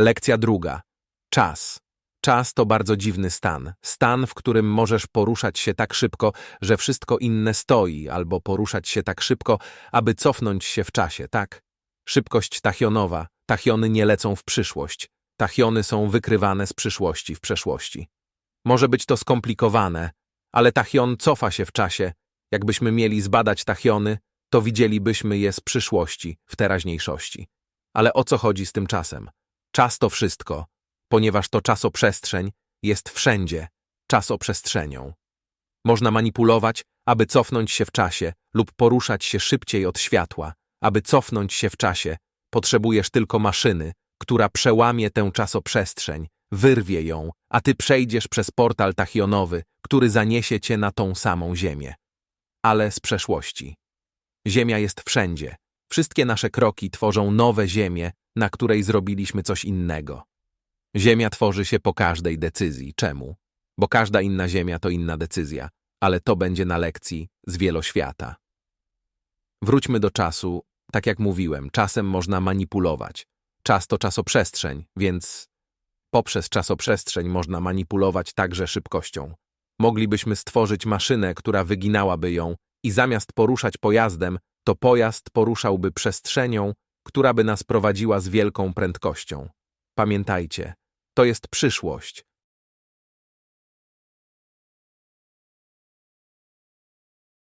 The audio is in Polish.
Lekcja druga. Czas. Czas to bardzo dziwny stan. Stan, w którym możesz poruszać się tak szybko, że wszystko inne stoi, albo poruszać się tak szybko, aby cofnąć się w czasie, tak? Szybkość tachionowa. Tachiony nie lecą w przyszłość. Tachiony są wykrywane z przyszłości w przeszłości. Może być to skomplikowane, ale tachion cofa się w czasie. Jakbyśmy mieli zbadać tachiony, to widzielibyśmy je z przyszłości, w teraźniejszości. Ale o co chodzi z tym czasem? Czas to wszystko, ponieważ to czasoprzestrzeń jest wszędzie czasoprzestrzenią. Można manipulować, aby cofnąć się w czasie lub poruszać się szybciej od światła. Aby cofnąć się w czasie, potrzebujesz tylko maszyny, która przełamie tę czasoprzestrzeń, wyrwie ją, a ty przejdziesz przez portal tachionowy, który zaniesie cię na tą samą ziemię. Ale z przeszłości. Ziemia jest wszędzie. Wszystkie nasze kroki tworzą nowe ziemię, na której zrobiliśmy coś innego. Ziemia tworzy się po każdej decyzji. Czemu? Bo każda inna ziemia to inna decyzja, ale to będzie na lekcji z wieloświata. Wróćmy do czasu. Tak jak mówiłem, czasem można manipulować. Czas to czasoprzestrzeń, więc poprzez czasoprzestrzeń można manipulować także szybkością. Moglibyśmy stworzyć maszynę, która wyginałaby ją i zamiast poruszać pojazdem, to pojazd poruszałby przestrzenią, która by nas prowadziła z wielką prędkością. Pamiętajcie, to jest przyszłość,